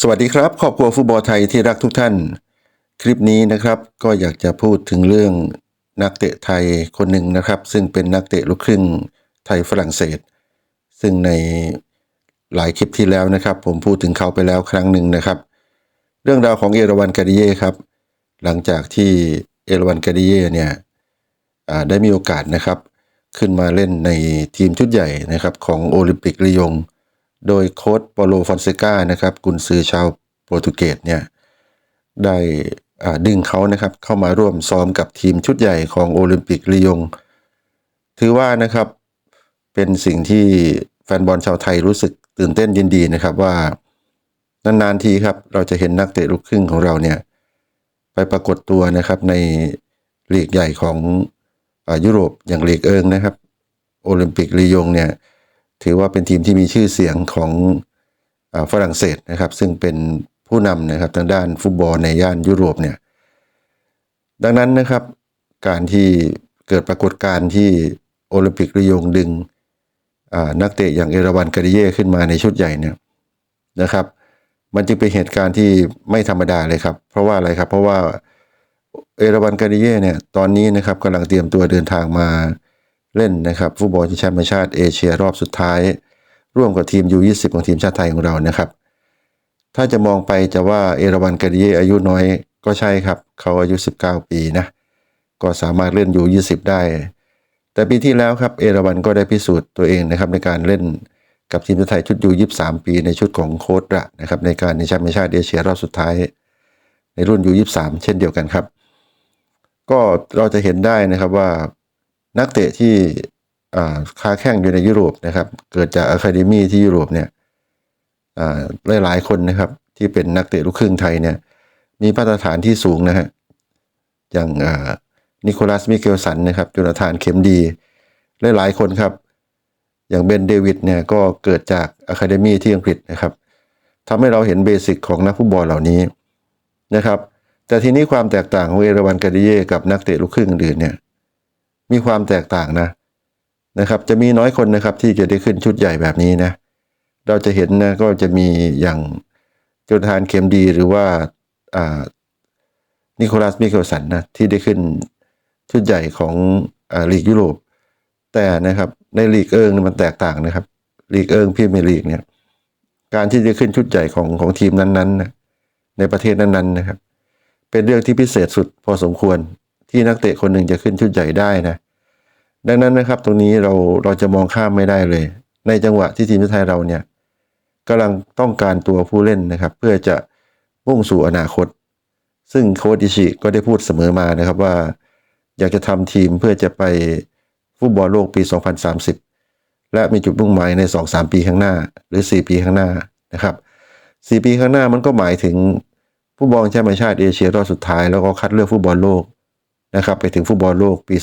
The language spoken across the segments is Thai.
สวัสดีครับครอบครัวฟุตบอลไทยที่รักทุกท่าน คลิปนี้นะครับก็อยากจะพูดถึงเรื่องนักเตะไทยคนหนึ่งนะครับ ซึ่งเป็นนักเตะลูกครึ่งไทยฝรั่งเศส ซึ่งในหลายคลิปที่แล้วนะครับ ผมพูดถึงเขาไปแล้วครั้งหนึ่งนะครับ เรื่องราวของเอราวันกาดิเย่ครับ หลังจากที่เอราวันกาดิเย่เนี่ยได้มีโอกาสนะครับ ขึ้นมาเล่นในทีมชุดใหญ่นะครับของโอลิมปิกลียง โดยโค้ชปโลฟอนเซกานะครับกุนซือชาวโปรตุเกสเนี่ยได้ดึงเขานะครับเข้ามาร่วมซ้อมกับทีมชุดใหญ่ของโอลิมปิกลียง ถือว่านะครับเป็นสิ่งที่แฟนบอลชาวไทยรู้สึกตื่นเต้นยินดีนะครับว่านานๆทีครับเราจะเห็นนักเตะลูกครึ่งของเราเนี่ยไปปรากฏตัวนะครับในลีกใหญ่ของอยุโรปอย่างลีกเอิงนะครับ โอลิมปิกลียงเนี่ย ถือว่าเป็นทีมที่มีชื่อเสียงของฝรั่งเศสนะครับ ซึ่งเป็นผู้นำนะครับทางด้านฟุตบอลในย่านยุโรปเนี่ยดังนั้นนะครับการที่เกิดปรากฏการณ์ที่โอลิมปิกริยงดึงนักเตะอย่างเอราวันกาดิเย่ขึ้นมาในชุดใหญ่เนี่ยนะครับ มันจึงเป็นเหตุการณ์ที่ไม่ธรรมดาเลยครับ เพราะว่าอะไรครับ เพราะว่าเอราวันกาดิเย่เนี่ยตอนนี้นะครับกำลังเตรียมตัวเดินทางมา เล่นนะครับฟุตบอลชิงแชมป์ชาติเอเชียรอบสุดท้าย ร่วมกับทีมยู20ของทีมชาติไทยของเรานะครับ ถ้าจะมองไปจะว่าเอราวันกาดิเยอายุน้อยก็ใช่ครับ เขาอายุ 19 ปีนะ ก็สามารถเล่นยู20 ได้ แต่ปีที่แล้วครับเอราวันก็ได้พิสูจน์ตัวเองนะครับในการเล่นกับทีมชาติไทยชุดยู23 ปีในชุดของโค้ดระนะครับในการในแชมป์ชาติเอเชียรอบสุดท้าย ในรุ่นยู23 เช่นเดียวกันครับ ก็เราจะเห็นได้นะครับว่า นักเตะที่ค้าแข่งอยู่ในยุโรปนะครับ เกิดจากอะคาเดมีที่ยุโรปเนี่ยอ่าหลายๆคนนะครับที่เป็นนักเตะลูกครึ่งไทยเนี่ยมีมาตรฐานที่สูงนะฮะอย่างนิโคลัสมิเกลสันนะครับจุนทานเข็มดีหลายๆคนครับ อย่างเบนเดวิดเนี่ยก็เกิดจากอะคาเดมีที่อังกฤษนะครับทำให้เราเห็นเบสิกของนักฟุตบอลเหล่านี้นะครับ แต่ทีนี้ความแตกต่างของเอราวันกาดิเย่กับนักเตะลูกครึ่งอื่นเนี่ย มีความแตกต่างนะนะครับ จะมีน้อยคนนะครับที่จะได้ขึ้นชุดใหญ่แบบนี้นะ เราจะเห็นนะก็จะมีอย่างโจทานเคมดีหรือว่าอ่านิโคลัสมิเคลสันนะที่ได้ขึ้นชุดใหญ่ของอ่าลีกยุโรป แต่นะครับในลีกเอิงมันแตกต่างนะครับลีกเอิงพรีเมียร์ลีกเนี่ยการที่จะขึ้นชุดใหญ่ของของทีมนั้นๆนะในประเทศนั้นๆนะครับ เป็นเรื่องที่พิเศษสุดพอสมควร ที่นักเตะคนหนึ่งจะขึ้นชุดใหญ่ได้นะ ดังนั้นนะครับ ตรงนี้เราเราจะมองข้ามไม่ได้เลย ในจังหวะที่ทีมชาติไทยเราเนี่ยกำลังต้องการตัวผู้เล่นนะครับ เพื่อจะมุ่งสู่อนาคต ซึ่งโค้ชอิชิก็ได้พูดเสมอมานะครับว่า อยากจะทำทีมเพื่อจะไปฟุตบอลโลกปี 2030 และมีจุดมุ่งหมายใน 2-3 ปีข้างหน้า หรือ 4 ปีข้างหน้านะครับ 4 ปีข้างหน้ามันก็หมายถึงฟุตบอลแชมป์ชาติเอเชียรอบสุดท้ายแล้วก็คัดเลือกฟุตบอลโลก นะครับไปถึงฟุตบอลโลกปี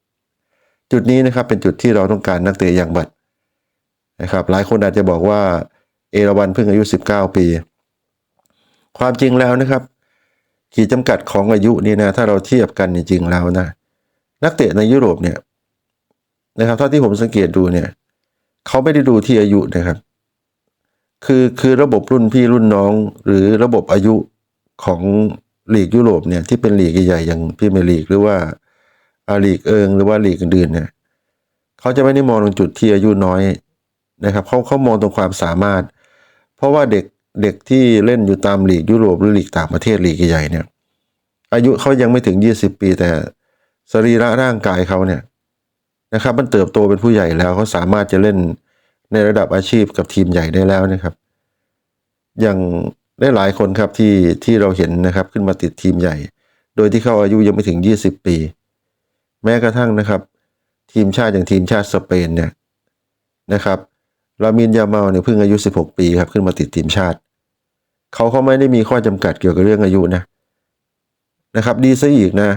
2030 จุดนี้นะครับเป็นจุดที่เราต้องการนักเตะอย่างบัดนะครับหลายคนอาจจะบอกว่าเอราวันเพิ่งอายุ 19 ปี ความจริงแล้วนะครับ ขีดจำกัดของอายุนี่นะถ้าเราเทียบกันจริงๆแล้วนะนักเตะในยุโรปเนี่ยนะครับเท่าที่ผมสังเกตดูเนี่ยเขาไม่ได้ดูที่อายุนะครับ คือคือระบบรุ่นพี่รุ่นน้องหรือระบบอายุของ ลีกยุโรปเนี่ยที่เป็นลีกใหญ่ๆอย่างพรีเมียร์ลีกหรือว่าอาลีกเอิงหรือว่าลีกอื่นๆเนี่ยเขาจะไม่ได้มองตรงจุดที่อายุน้อยนะครับเขาเขามองตรงความสามารถ เพราะว่าเด็กเด็กที่เล่นอยู่ตามลีกยุโรปหรือลีกต่างประเทศลีกใหญ่เนี่ย อายุเขายังไม่ถึง 20 ปีแต่สรีระร่างกายเขาเนี่ยนะครับมันเติบโตเป็นผู้ใหญ่แล้วเขาสามารถจะเล่นในระดับอาชีพกับทีมใหญ่ได้แล้วนะครับ อย่าง ได้หลายคนครับที่ที่เราเห็นนะครับขึ้นมาติดทีมใหญ่ โดยที่เขาอายุยังไม่ถึง 20 ปี แม้กระทั่งนะครับ ทีมชาติอย่างทีมชาติสเปนเนี่ยนะครับลามินยาเมาเนี่ยเพิ่งอายุ 16 ปีครับขึ้นมาติดทีมชาติ เขาเขาไม่ได้มีข้อจำกัดเกี่ยวกับเรื่องอายุนะนะครับดีซะอีกนะ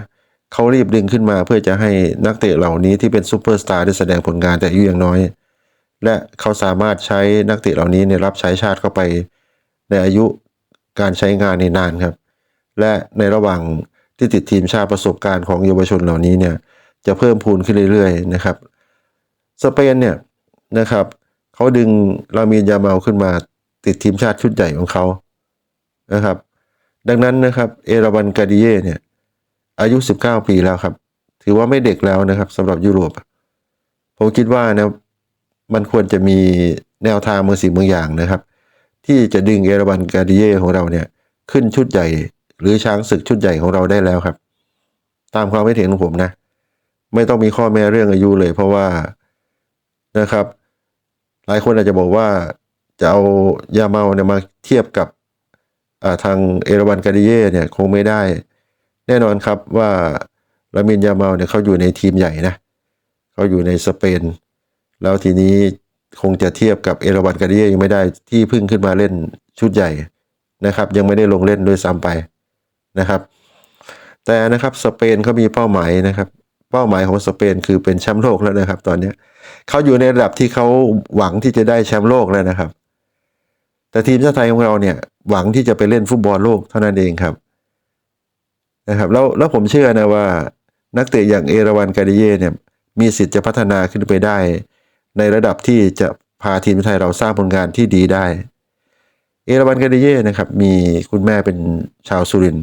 เขารีบดึงขึ้นมาเพื่อจะให้นักเตะเหล่านี้ที่เป็นซูเปอร์สตาร์ได้แสดงผลงานแต่อายุยังน้อย และเขาสามารถใช้นักเตะเหล่านี้เนี่ยรับใช้ชาติเข้าไปในอายุ การใช้งานในนานครับ และในระหว่างที่ติดทีมชาติประสบการณ์ของเยาวชนเหล่านี้เนี่ยจะเพิ่มพูนขึ้นเรื่อยๆนะครับสเปนเนี่ยนะครับเขาดึงลามีนยาเมาขึ้นมาติดทีมชาติชุดใหญ่ของเขานะครับ ดังนั้นนะครับเอราวันกาดิเย่เนี่ยอายุ 19 ปีแล้วครับ ถือว่าไม่เด็กแล้วนะครับสำหรับยุโรป ผมคิดว่านะมันควรจะมีแนวทางบางสิ่งบางอย่างนะครับ ที่จะดึงเอราวันกาดิเย่ของเราเนี่ยขึ้นชุดใหญ่ หรือช้างศึกชุดใหญ่ของเราได้แล้วครับ ตามความไม่เห็นของผมนะ ไม่ต้องมีข้อแม้เรื่องอายุเลย เพราะว่านะครับ หลายคนอาจจะบอกว่าจะเอายาเมาเนี่ยมาเทียบกับทางเอราวันกาดิเย่เนี่ยคงไม่ได้ แน่นอนครับว่าลามินยาเมาเนี่ยเขาอยู่ในทีมใหญ่นะเขาอยู่ในสเปน แล้วทีนี้ คงจะเทียบกับเอราวันกาเดิเย่ยังไม่ได้ที่เพิ่งขึ้นมาเล่นชุดใหญ่นะครับ ยังไม่ได้ลงเล่นด้วยซ้ำไปนะครับ แต่นะครับสเปนเขามีเป้าหมายนะครับ เป้าหมายของสเปนคือเป็นแชมป์โลกแล้วนะครับ ตอนเนี้เขาอยู่ในระดับที่เขาหวังที่จะได้แชมป์โลกแล้วนะครับ แต่ทีมชาติไทยของเราเนี่ยหวังที่จะไปเล่นฟุตบอลโลกเท่านั้นเองครับนะครับแล้วแล้วผมเชื่อนะว่านักเตะอย่างเอราวันกาดิเย่เนี่ยมีสิทธิ์จะพัฒนาขึ้นไปได้ ในระดับที่จะพาทีมไทยเราสร้างผลงานที่ดีได้ เอราวันกาดิเย่นะครับมีคุณแม่เป็นชาวสุริน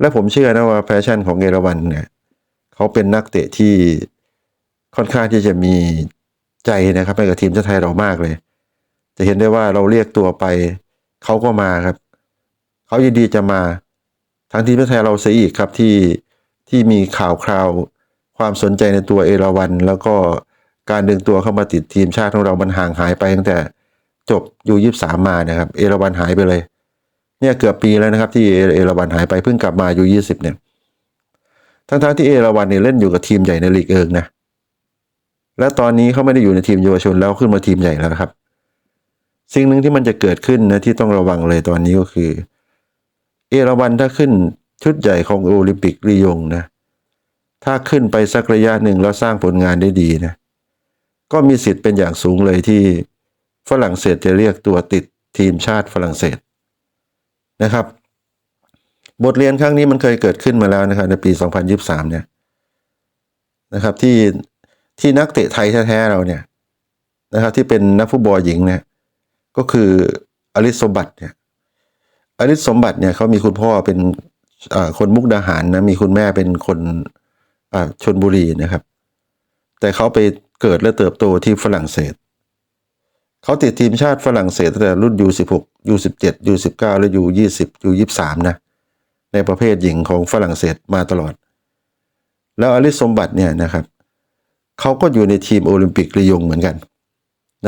และผมเชื่อนะว่าแพชชั่นของเอราวันเนี่ยเขาเป็นนักเตะที่ค่อนข้างที่จะมีใจนะครับให้กับทีมชาติไทยเรามากเลย จะเห็นได้ว่าเราเรียกตัวไปเขาก็มาครับเขายินดีจะมาทั้งทีมชาติไทยเราเสียอีกครับที่ที่มีข่าวคราวความสนใจในตัวเอราวันแล้วก็ การดึงตัวเข้ามาติดทีมชาติของเรามันห่างหายไปตั้งแต่จบยูยี่สามมานะครับ เอราวันหายไปเลย เนี่ยเกือบปีแล้วนะครับ ที่เอราวันหายไปเพิ่งกลับมายูยี่สิบเนี่ย ทั้งๆที่เอราวันเนี่ยเล่นอยู่กับทีมใหญ่ในลีกเอิงนะ และตอนนี้เขาไม่ได้อยู่ในทีมเยาวชนแล้วขึ้นมาทีมใหญ่แล้วครับ สิ่งหนึ่งที่มันจะเกิดขึ้นนะที่ต้องระวังเลยตอนนี้ก็คือ เอราวันถ้าขึ้นชุดใหญ่ของโอลิมปิกรียงนะ ถ้าขึ้นไปสักระยะหนึ่งแล้วสร้างผลงานได้ดีนะ ก็มีสิทธิ์เป็นอย่างสูงเลยที่ฝรั่งเศสจะเรียกตัวติดทีมชาติฝรั่งเศสนะครับ บทเรียนครั้งนี้มันเคยเกิดขึ้นมาแล้วนะครับในปี 2023 เนี่ยนะครับที่ที่นักเตะไทยแท้ๆเราเนี่ยนะครับที่เป็นนักฟุตบอลหญิงเนี่ยก็คืออลิสสมบัติเนี่ยอลิสสมบัติเนี่ยเขามีคุณพ่อเป็นคนมุกดาหารนะมีคุณแม่เป็นคนชนบุรีนะครับ แต่เขาไป เกิดและเติบโตที่ฝรั่งเศส เขาติดทีมชาติฝรั่งเศสตั้งแต่รุ่น U16 U17 U19 และ U20 U23 นะ ในประเภทหญิงของฝรั่งเศสมาตลอด แล้วอลิสสมบัติเนี่ยนะครับ เขาก็อยู่ในทีมโอลิมปิกลียงเหมือนกัน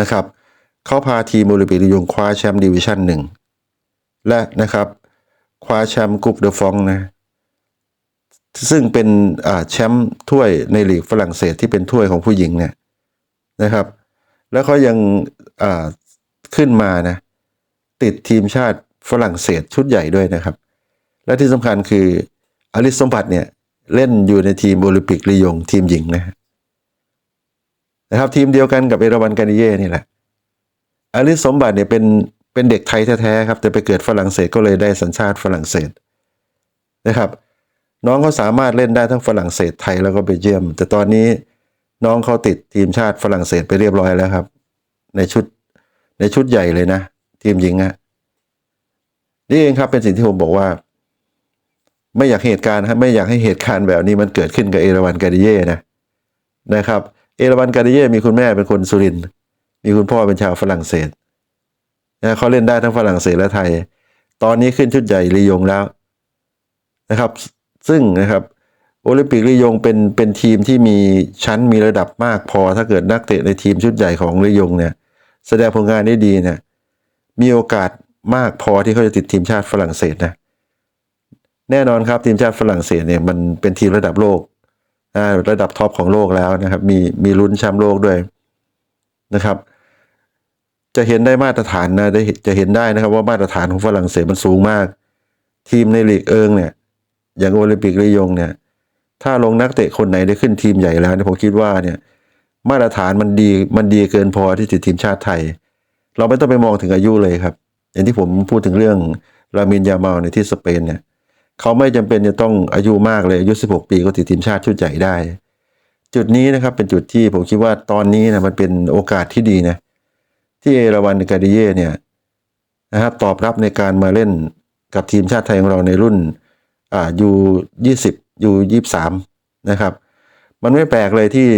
นะครับ เขาพาทีมโอลิมปิกลียงคว้าแชมป์ดิวิชั่นหนึ่ง และนะครับคว้าแชมป์กรุ๊ปเดอฟองนะซึ่งเป็นแชมป์ถ้วยในลีกฝรั่งเศสที่เป็นถ้วยของผู้หญิงเนี่ย นะครับ แล้วเขายังขึ้นมานะติดทีมชาติฝรั่งเศสชุดใหญ่ด้วยนะครับ และที่สำคัญคืออลิสสมบัติเนี่ยเล่นอยู่ในทีมโอลิมปิกลียงทีมหญิงนะนะครับ ทีมเดียวกันกับเอราวันกานิเย่นี่แหละอลิสสมบัติเนี่ยเป็นเป็นเด็กไทยแท้ๆครับ แต่ไปเกิดฝรั่งเศสก็เลยได้สัญชาติฝรั่งเศสนะครับ น้องเขาสามารถเล่นได้ทั้งฝรั่งเศสไทยแล้วก็เบลเยียม แต่ตอนนี้ น้องเขาติดทีมชาติฝรั่งเศสไปเรียบร้อยแล้วครับ ในชุดในชุดใหญ่เลยนะ ทีมหญิงอะนี่เองครับเป็นสิ่งที่ผมบอกว่า ไม่อยากเหตุการณ์ครับไม่อยากให้เหตุการณ์แบบนี้มันเกิดขึ้นกับเอราวันกาดิเย่นะนะครับ เอราวันกาดิเย่มีคุณแม่เป็นคนสุรินมีคุณพ่อเป็นชาวฝรั่งเศสนะเขาเล่นได้ทั้งฝรั่งเศสและไทย ตอนนี้ขึ้นชุดใหญ่ลียงแล้วนะครับ ซึ่งนะครับ โอลิมปิกลียงเป็นเป็นทีมที่มีชั้นมีระดับมากพอ ถ้าเกิดนักเตะในทีมชุดใหญ่ของลียงเนี่ย แสดงผลงานได้ดีเนี่ยมีโอกาสมากพอที่เขาจะติดทีมชาติฝรั่งเศสนะแน่นอนครับทีมชาติฝรั่งเศสเนี่ยมันเป็นทีมระดับโลกระดับท็อปของโลกแล้วนะครับมีมีลุ้นแชมป์โลกด้วยนะครับ จะเห็นได้มาตรฐานนะได้จะเห็นได้นะครับว่ามาตรฐานของฝรั่งเศสมันสูงมาก ทีมในลีกเอิงเนี่ย อย่างโอลิมปิกลียงเนี่ย ถ้าลงนักเตะคนไหนได้ขึ้นทีมใหญ่แล้วเนี่ยผมคิดว่าเนี่ย มาตรฐานมันดีมันดีเกินพอที่จะทีมชาติไทย เราไม่ต้องไปมองถึงอายุเลยครับ อย่างที่ผมพูดถึงเรื่องลามินยาเมาในที่สเปนเนี่ยเขาไม่จำเป็นจะต้องอายุมากเลยอายุ 16 ปีก็ติดทีมชาติชุดใหญ่ได้ จุดนี้นะครับเป็นจุดที่ผมคิดว่าตอนนี้นะมันเป็นโอกาสที่ดีนะที่เอราวันกาดิเย่เนี่ยนะครับตอบรับในการมาเล่นกับทีมชาติไทยของเราในรุ่นอ่ายูยี่สิบ อยู่ยี่สามนะครับ มันไม่แปลกเลยที่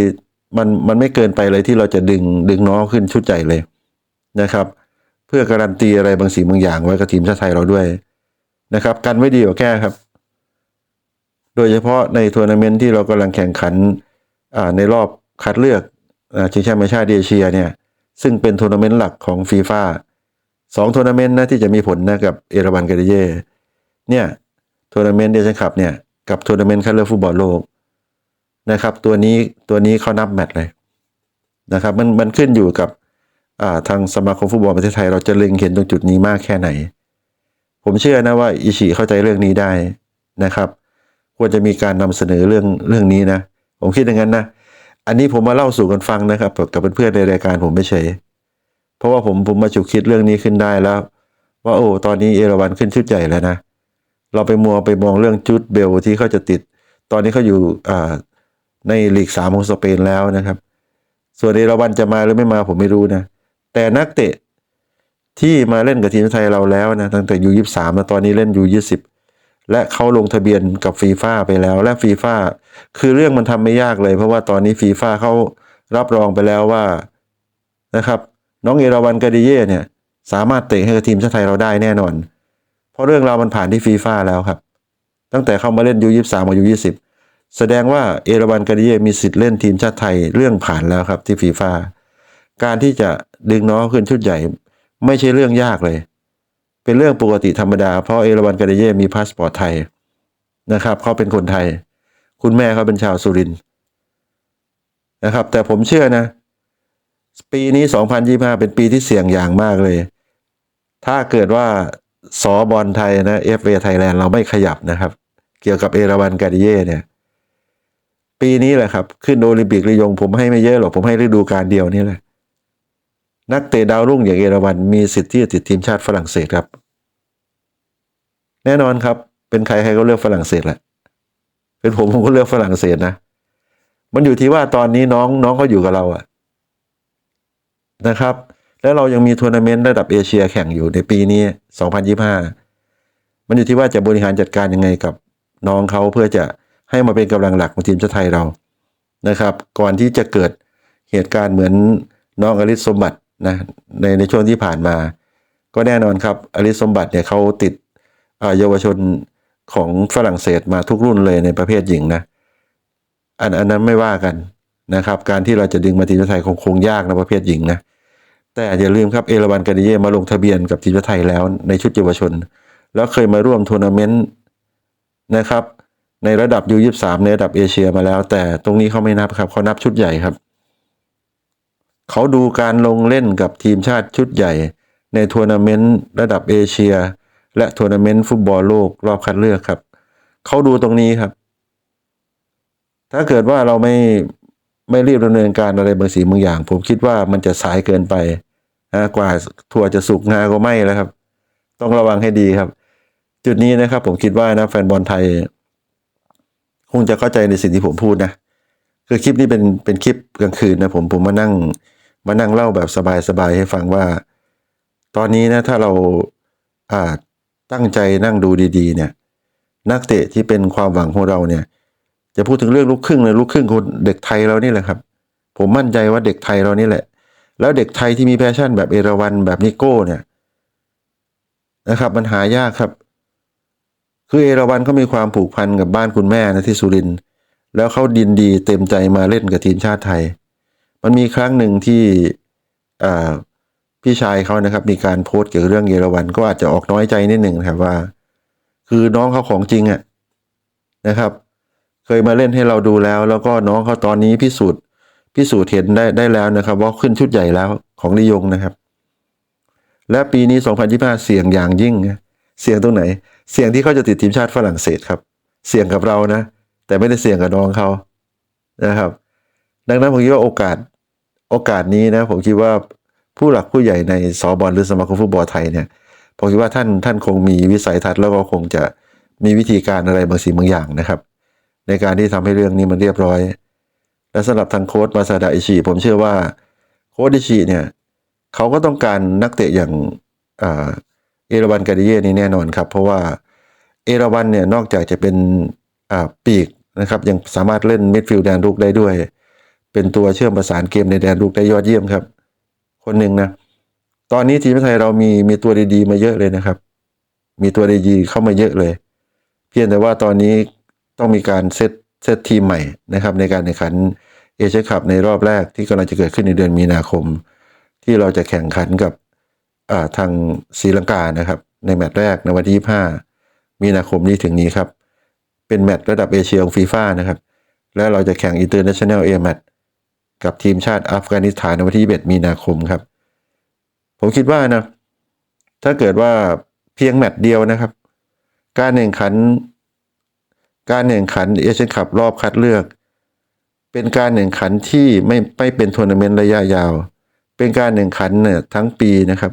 มันมันไม่เกินไปเลยที่เราจะดึงดึงน้องขึ้นชุดใหญ่เลยนะครับ เพื่อการันตีอะไรบางสิ่งบางอย่างไว้กับทีมชาติไทยเราด้วยนะครับ กันไม่ดีกว่าแค่ครับ โดยเฉพาะในทัวร์นาเมนต์ที่เรากำลังแข่งขันอ่าในรอบคัดเลือกอ่าชิงแชมป์ชาติเอเชียเนี่ยซึ่งเป็นทัวร์นาเมนต์หลักของฟีฟ่าสองทัวร์นาเมนต์นะที่จะมีผลนะกับเอราบันกาเดเย่เนี่ยทัวร์นาเมนต์เดชันคัพเนี่ย กับทัวร์นาเมนต์คัดเลือกฟุตบอลโลกนะครับ ตัวนี้ตัวนี้เขานับแมตช์เลยนะครับมันมันขึ้นอยู่กับาทางสมาคมฟุตบอลประเทศไทย เราจะเล็งเห็นตรงจุดนี้มากแค่ไหน ผมเชื่อนะว่าอิชิเข้าใจเรื่องนี้ได้นะครับ ควรจะมีการนำเสนอเรื่องเรื่องนี้นะ ผมคิดอย่างนั้นนะอันนี้ผมมาเล่าสู่กันฟังนะครับกับเพื่อนๆในรายการผมไม่เฉยเพราะว่าผมผมมาฉุกคิดเรื่องนี้ขึ้นได้แล้ว ว่าโอ้ตอนนี้เอราวันขึ้นชุดใหญ่แล้วนะ เราไปมัวไปมองเรื่องจุดเบลที่เขาจะติด ตอนนี้เขาอยู่ในลีกสามของสเปนแล้วนะครับ ส่วนเอราวันจะมาหรือไม่มาผมไม่รู้นะ แต่นักเตะที่มาเล่นกับทีมไทยเราแล้วนะตั้งแต่ยูยี่สามตอนนี้เล่นยูยี่สิบและเขาลงทะเบียนกับฟีฟ่าไปแล้ว และฟีฟ่าคือเรื่องมันทำไม่ยากเลย เพราะว่าตอนนี้ฟีฟ่าเขารับรองไปแล้วว่านะครับ น้องเอราวันกาดิเย่เนี่ย สามารถเตะให้กับทีมชาติไทยเราได้แน่นอน เพราะเรื่องราวมันผ่านที่ฟีฟ่าแล้วครับ ตั้งแต่เข้ามาเล่นยูยี่สามกับยูยี่สิบแสดงว่าเอราวันกาดิเย่มีสิทธิ์เล่นทีมชาติไทยเรื่องผ่านแล้วครับที่ฟีฟ่าการที่จะดึงน้องขึ้นชุดใหญ่ ไม่ใช่เรื่องยากเลย เป็นเรื่องปกติธรรมดาเพราะเอราวันกาเดเย่มีพาสปอร์ตไทยนะครับเขาเป็นคนไทย คุณแม่เขาเป็นชาวสุรินทร์นะครับ แต่ผมเชื่อนะ ปีนี้ 2025 เป็นปีที่เสี่ยงอย่างมากเลย ถ้าเกิดว่า สอบอลไทยนะเอฟเอไทยแลนด์เราไม่ขยับนะครับ เกี่ยวกับเอราวันกาเดเย่เนี่ย ปีนี้แหละครับ ขึ้นโอลิมปิกลียงผมให้ไม่เยอะหรอก ผมให้ฤดูกาลเดียวนี่แหละ นักเตะดาวรุ่งอย่างเอราวันมีสิทธิ์ที่จะติดทีมชาติฝรั่งเศสครับ แน่นอนครับ เป็นใครใครก็เลือกฝรั่งเศสแหละเป็นผมผมก็เลือกฝรั่งเศสนะ มันอยู่ที่ว่าตอนนี้น้องน้องเขาอยู่กับเราอะนะครับ แล้วเรายังมีทัวร์นาเมนต์ระดับเอเชียแข่งอยู่ในปีนี้ 2025 มันอยู่ที่ว่าจะบริหารจัดการยังไงกับน้องเขาเพื่อจะให้มาเป็นกำลังหลักของทีมชาติไทยเรานะครับ ก่อนที่จะเกิดเหตุการณ์เหมือนน้องอลิสสมบัตินะในในช่วงที่ผ่านมา ก็แน่นอนครับอลิสสมบัติเนี่ยเขาติดเยาวชนของฝรั่งเศสมาทุกรุ่นเลยในประเภทหญิงนะอันอันนั้นไม่ว่ากันนะครับ การที่เราจะดึงมาทีมชาติไทยคงคงยากนะประเภทหญิงนะ แต่อย่าลืมครับเอราวันกาดิเย่มาลงทะเบียนกับทีมชาติไทยแล้วในชุดเยาวชน แล้วเคยมาร่วมทัวร์นาเมนต์นะครับในระดับยูยี่สามในระดับเอเชียมาแล้ว แต่ตรงนี้เขาไม่นับครับเขานับชุดใหญ่ครับ เขาดูการลงเล่นกับทีมชาติชุดใหญ่ ในทัวร์นาเมนต์ระดับเอเชีย และทัวร์นาเมนต์ฟุตบอลโลกรอบคัดเลือกครับ เขาดูตรงนี้ครับ ถ้าเกิดว่าเราไม่ ไม่รีบดำเนินการอะไรบางสิ่งบางอย่าง ผมคิดว่ามันจะสายเกินไปนะกว่าทัวจะสุกงาก็ไม่แล้วครับ ต้องระวังให้ดีครับ จุดนี้นะครับ ผมคิดว่านะแฟนบอลไทย คงจะเข้าใจในสิ่งที่ผมพูดนะคือคลิปนี้เป็นเป็นคลิปกลางคืนนะผมผมมานั่งมานั่งเล่าแบบสบายๆให้ฟังว่า ตอนนี้นะถ้าเราอ่าตั้งใจนั่งดูดี ๆ เนี่ย นักเตะที่เป็นความหวังของเราเนี่ย จะพูดถึงเรื่องลูกครึ่งเลยลูกครึ่งคนเด็กไทยเรานี่แหละครับ ผมมั่นใจว่าเด็กไทยเรานี่แหละ แล้วเด็กไทยที่มีแพชชั่นแบบเอราวันแบบนิโก้เนี่ยนะครับ มันหายากครับ คือเอราวันเขามีความผูกพันกับบ้านคุณแม่นะที่สุรินทร์แล้วเขาดินดีเต็มใจมาเล่นกับทีมชาติไทย มันมีครั้งหนึ่งที่อ่าพี่ชายเขานะครับ มีการโพสต์เกี่ยวกับเรื่องเยอรวันก็อาจจะออกน้อยใจนิดหนึ่งนะครับว่า คือน้องเขาของจริงอะนะครับ ยมาเล่นให้เราดูแล้ว แล้วก็น้องเขาตอนนี้พิสูจน์พิสูจน์เห็นได้ได้แล้วนะครับ ว่าขึ้นชุดใหญ่แล้วของลียงนะครับ และปีนี้ 2025 เสี่ยงอย่างยิ่ง เสี่ยงตรงไหน เสี่ยงที่เขาจะติดทีมชาติฝรั่งเศสครับ เสี่ยงกับเรานะ แต่ไม่ได้เสี่ยงกับน้องเขานะครับ ดังนั้นผมคิดว่าโอกาสโอกาสนี้นะผมคิดว่าผู้หลักผู้ใหญ่ในสอบอลหรือสมาคมฟุตบอลไทยเนี่ยผมคิดว่าท่านท่านคงมีวิสัยทัศน์แล้วก็คงจะมีวิธีการอะไรบางสิ่งบางอย่างนะครับ ในการที่ทำให้เรื่องนี้มันเรียบร้อย และสำหรับทางโค้ชมาซาดาอิชิผมเชื่อว่าโค้ชอิชิเนี่ยเขาก็ต้องการนักเตะอย่างอเอราวันกาดิเย่นี่แน่นอนครับ เพราะว่าเอราวันเนี่ยนอกจากจะเป็นปีกนะครับยังสามารถเล่นมิดฟิลด์แดนรุกได้ด้วย เป็นตัวเชื่อมประสานเกมในแดนรุกได้ยอดเยี่ยมครับ คนหนึ่งนะตอนนี้ทีมไทยเรามีมีตัวดีๆมาเยอะเลยนะครับ มีตัวดีๆเข้ามาเยอะเลย เพียงแต่ว่าตอนนี้ ต้องมีการเซตเซตทีมใหม่นะครับในการแข่งขันเอเชียคัพในรอบแรกที่กำลังจะเกิดขึ้นในเดือนมีนาคม ที่เราจะแข่งขันกับาทางศรีลังกานะครับ ในแมตช์แรกในวันที่ 25 มีนาคมนี้ถึงนี้ครับ เป็นแมตช์ระดับเอเชียของฟีฟ่านะครับ และเราจะแข่งอินเตอร์เนชั่นแนลเอแมตช์กับทีมชาติอัฟกานิสถานในวันที่21มีนาคมครับ ผมคิดว่านะ ถ้าเกิดว่าเพียงแมตช์เดียวนะครับ การแข่งขัน การแข่งขันเอเชียนคัพรอบคัดเลือก เป็นการแข่งขันที่ไม่ไม่เป็นทัวร์นาเมนต์ระยะยาว เป็นการแข่งขันเนี่ยทั้งปีนะครับ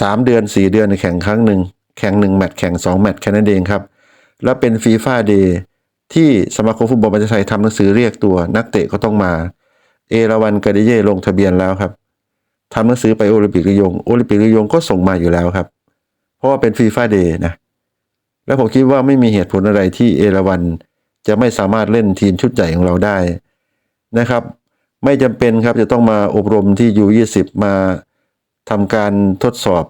สามเดือนสี่เดือนแข่งครั้งหนึ่งแข่งหนึ่งแมตช์แข่งสองแมตช์แค่นั้นเองครับ แล้วเป็นฟีฟ่าเดย์ที่สมาคมฟุตบอลประเทศไทยทำหนังสือเรียกตัวนักเตะก็ต้องมา เอราวันกาเดเย่ลงทะเบียนแล้วครับทำหนังสือไปโอลิมปิกลียงโอลิมปิกลียงก็ส่งมาอยู่แล้วครับ เพราะว่าเป็นฟีฟ่าเดย์นะ แล้วผมคิดว่าไม่มีเหตุผลอะไรที่เอราวันจะไม่สามารถเล่นทีมชุดใหญ่ของเราได้นะครับ ไม่จำเป็นครับจะต้องมาอบรมที่ยู20มาทำการทดสอบ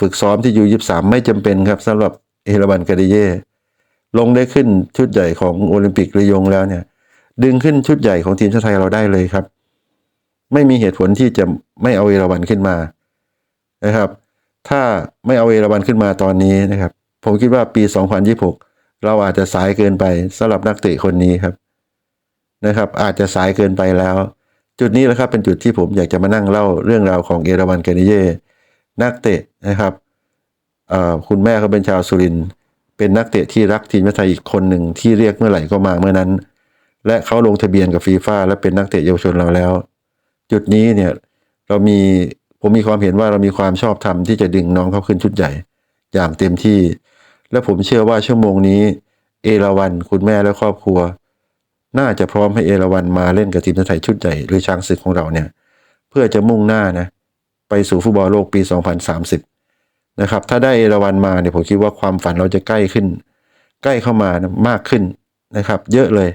ฝึกซ้อมที่ยู23ไม่จำเป็นครับสำหรับเอราวันกาเดเย่ลงได้ขึ้นชุดใหญ่ของโอลิมปิกระยงแล้วเนี่ย ดึงขึ้นชุดใหญ่ของทีมชาติไทยเราได้เลยครับ ไม่มีเหตุผลที่จะไม่เอาเอราวันขึ้นมานะครับ ถ้าไม่เอาเอราวันขึ้นมาตอนนี้นะครับ ผมคิดว่าปี 2026 เราอาจจะสายเกินไปสำหรับนักเตะคนนี้ครับนะครับ อาจจะสายเกินไปแล้ว จุดนี้แหละครับเป็นจุดที่ผมอยากจะมานั่งเล่าเรื่องราวของเอราวันแกนิเย่นักเตะนะครับคุณแม่เขาเป็นชาวสุรินทร์เป็นนักเตะที่รักทีมชาติไทยอีกคนหนึ่งที่เรียกเมื่อไหร่ก็มาเมื่อนั้น และเขาลงทะเบียนกับฟีฟ่าและเป็นนักเตะเยาวชนเราแล้ว จุดนี้เนี่ยเรามีผมมีความเห็นว่าเรามีความชอบธรรมที่จะดึงน้องเขาขึ้นชุดใหญ่ อย่างเต็มที่ และผมเชื่อว่าชั่วโมงนี้ เอราวันคุณแม่และครอบครัว น่าจะพร้อมให้เอราวันมาเล่นกับทีมชาติไทยชุดใหญ่หรือช้างศึกของเราเนี่ย เพื่อจะมุ่งหน้านะ ไปสู่ฟุตบอลโลกปี 2030 นะครับ ถ้าได้เอราวันมาเนี่ยผมคิดว่าความฝันเราจะใกล้ขึ้น ใกล้เข้ามานะมากขึ้นนะครับ เยอะเลย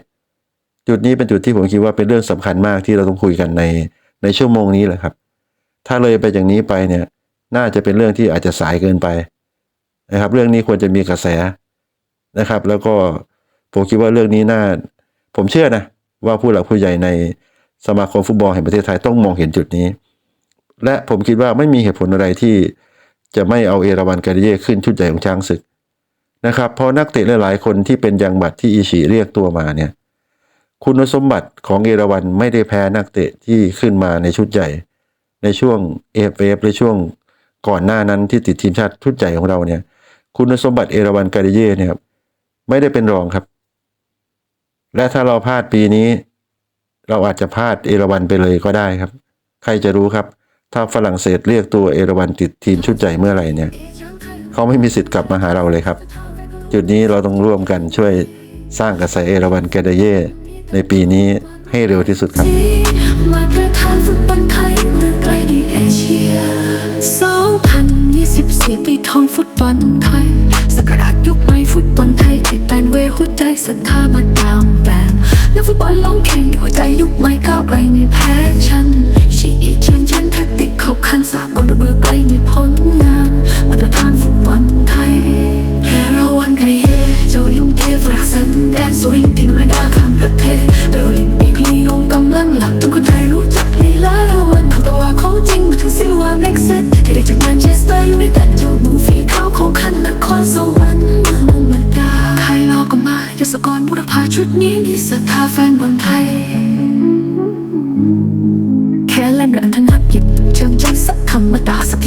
จุดนี้เป็นจุดที่ผมคิดว่าเป็นเรื่องสำคัญมากที่เราต้องคุยกันในในชั่วโมงนี้แหละครับ ถ้าเลยไปจากนี้ไปเนี่ย น่าจะเป็นเรื่องที่อาจจะสายเกินไป นะครับ เรื่องนี้ควรจะมีกระแสนะครับ แล้วก็ผมคิดว่าเรื่องนี้น่า ผมเชื่อนะ ว่าผู้หลักผู้ใหญ่ในสมาคมฟุตบอลแห่งประเทศไทยต้องมองเห็นจุดนี้ และผมคิดว่าไม่มีเหตุผลอะไรที่จะไม่เอาเอราวันการิเย่ขึ้นชุดใหญ่ของช้างศึกนะครับเพราะนักเตะหลายๆ คนที่เป็นยังบัตรที่อิชิเรียกตัวมาเนี่ยคุณสมบัติของเอราวันไม่ได้แพ้นักเตะที่ขึ้นมาในชุดใหญ่ ในช่วงเอฟเอฟในช่วงก่อนหน้านั้นที่ติดทีมชาติชุดใหญ่ของเราเนี่ย คุณสมบัติเอราวันการิเย่เนี่ยครับไม่ได้เป็นรองครับ และถ้าเราพลาดปีนี้ เราอาจจะพลาดเอราวันไปเลยก็ได้ครับ ใครจะรู้ครับ ถ้าฝรั่งเศสเรียกตัวเอราวันติดทีมชุดใหญ่เมื่อไหร่เนี่ยเขาไม่มีสิทธิ์กลับมาหาเราเลยครับ จุดนี้เราต้องร่วมกันช่วยสร้างกระแสเอราวันแกเดเย่ในปีนี้ให้เร็วที่สุดครับ ของฟุตบอลไทยสกัดยุคใหม่ฟุตบอลไทยที่แปลนเวหัวใจศรัทธามาตามแบบนักฟุตบอลลงแข่งหัวใจยุคใหม่ก้าวไกลในแพ้ชัน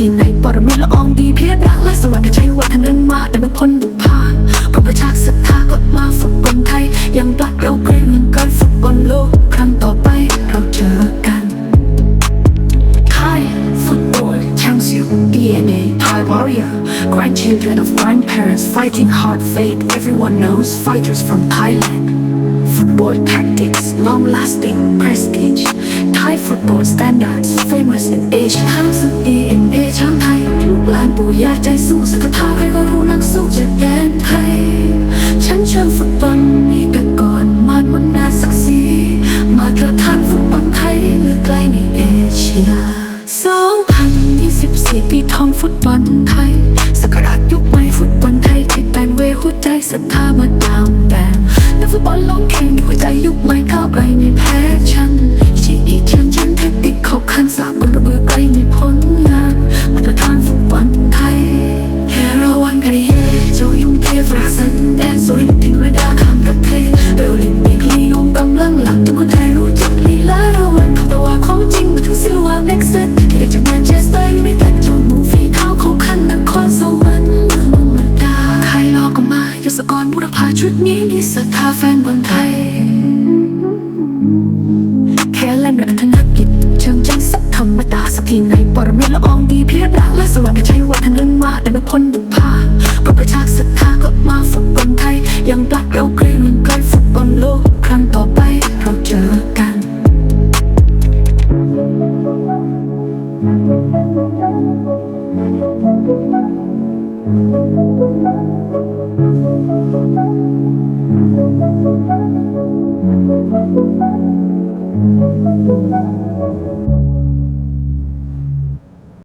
ด่า มาตรฐานฟุตบอลไทยหรือไกลในเอเชีย2024 ปีทองฟุตบอลไทยสกัดยุคใหม่ฟุตบอลไทยที่แปลงเวหัวใจศรัทธามาตามแบบนักฟุตบอลลงแข่งหัวใจยุคใหม่ก้าวไปในแพ้ ยศกรบุรพาชุดนี้มีศรัทธาแฟนบอลไทย